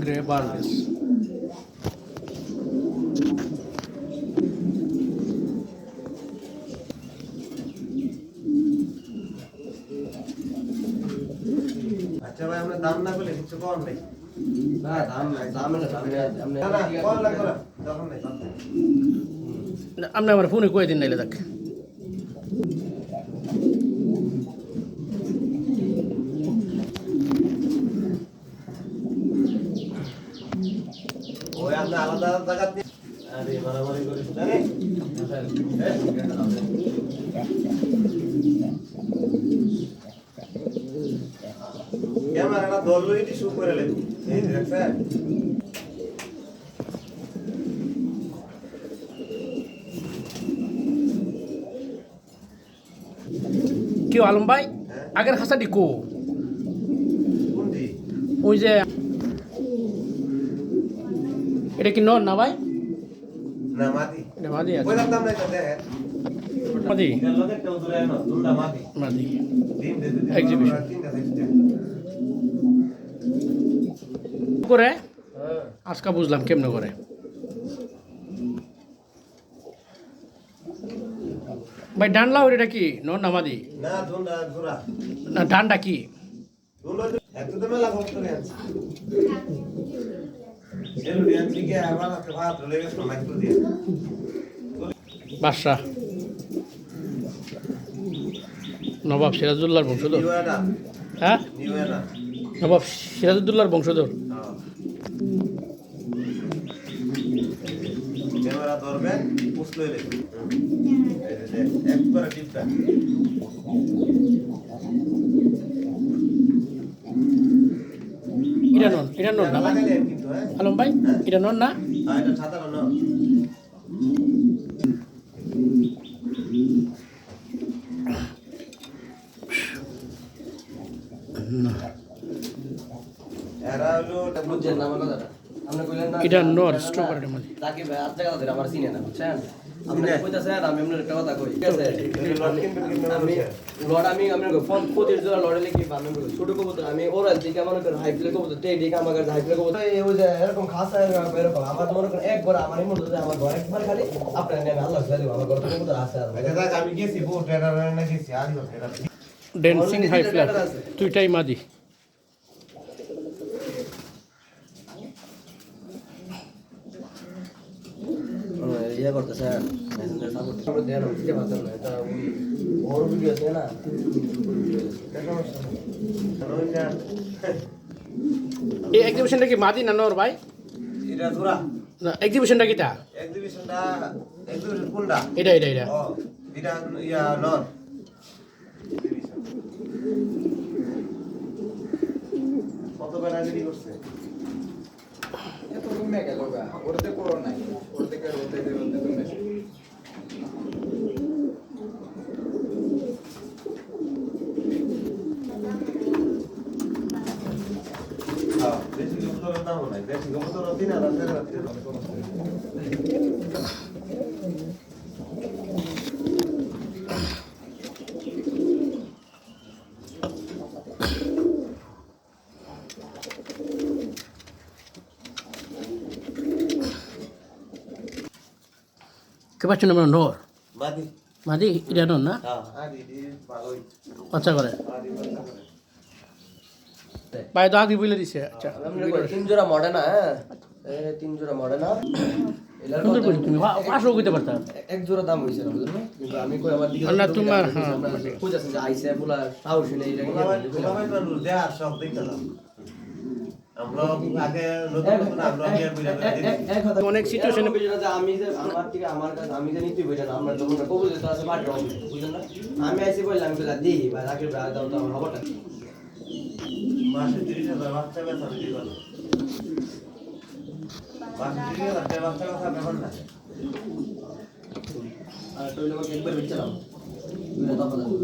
Grey আচ্ছা ভাই আমরা দাম না বলে কিছু কম নেই। না দাম দাম না দাম না না কম লাগবে না। তখন নেই। আপনি আমার ফোনে কয়ে দিন নাইলে দেখ ওই আপনি আলাদা জায়গা আরে মারামারি করিস না রে ক্যামেরাটা ধরলো এটি শুরু করে লেবু এই দেখছেন কেউ আলম ভাই? হ্যাঁ। আগের হাসাটি কো? ওই যে এটা কি নন না ভাই? না মাদি। এটা মাদি আছে। ওই দাম নাই তো দেখেন মাদি এর লগে কেউ দূরে না দুলটা মাদি? মাদি। ডিম দে দিতে Exhibition. তিনটা সাইজটা করে? আজকা বুঝলাম কেমনে করে। ভাই ডান্ডলা ওর এটা কি? নন না মাদি? না ডান্ডা কি? বাদশাহ। নবাব সিরাজুল্লাহর বংশধর। হ্যাঁ? নবাব সিরাজউদ্দৌলার বংশধর। ধরবেন পুষলো রে একবার টিপটা এটা নোট না ভাই। কিন্তু হ্যাঁ। আলম ভাই এটা নোট না? এটা না এটা নর স্ট্রবেরি মাদি তাকে ভাই আজ জায়গা ধরে আমার চিনে না বুঝছেন? আপনি কইতাছেন আমি আপনার একটা কথা কই। ঠিক আছে? আমি লড় আমি আমি ফোন প্রতি জোড়া লড়ে কি আমি ছোট কবুতর আমি ওরাল দিকে মনে করেন হাই প্লে কবুতর তে দিকে আমার হাই প্লে কবুতর। এই ওই যে এরকম খাস এরকম। আমার মনে করেন একবার আমার মনে হয় আমার ঘর একবার খালি আপনার নেমে আল্লাহ সালি আমার ঘর কবুতর আছে আর। এটা আমি গেছি বহু ট্রেনার না গেছি আদি এটা ডেন্সিং হাই ফ্ল্যাট দুইটাই মাদি। ইয়ে করতেছে সাপোর্ট দেন দিতে পারতাম না এটা ওই বড় ভিডিও আছে না এই এক্সিবিশনটা কি মাদি না নর ভাই? এটা জোড়া। না এক্সিবিশনটা কিটা? এক্সিবিশনটা এক্সিবিশন কোনটা? এটা এটা এটা। এটা ইয়া নর। কত বেলা করছে? এত কমে গেল গা ওরতে করো নাই ওর থেকে ওতে ওতে কমে হ্যাঁ বেশি কবুতরের দামও নাই বেশি কবুতর তিন হাজার চার হাজার কে পাচ্ছেন আমরা নর মাদি মাদি এটা নর না হ্যাঁ আদি দি ভালোই বাচ্চা করে আদি বাচ্চা করে ভাই তো আগে বলে দিছে আচ্ছা। তিন জোড়া মডে না হ্যাঁ তিন জোড়া মডে না এক জোড়া দাম হইছে না বুঝলেন না? কিন্তু আমি কই আমার দিকে না, তোমার, হ্যাঁ, কইতাছেন যে আইসে বলা সাহস নেই এটা সব দেখতে দিই অনেক situation আমি যে আমার থেকে আমার কাছে আমি যে নিতে বুঝেন আমরা যখন কবুল দিতে আছে বাট বুঝলেন না? আমি আইসি বললাম আমি কইলা রাখি দাও তো আমার হবটা মাসে তিরিশ হাজার বাচ্চা ব্যথা বিক্রি করো তিরিশ হাজার বাচ্চা ব্যথা ব্যাপার না। আর একটা হ্যাঁ, ওই একবার বেঁচে দেখলাম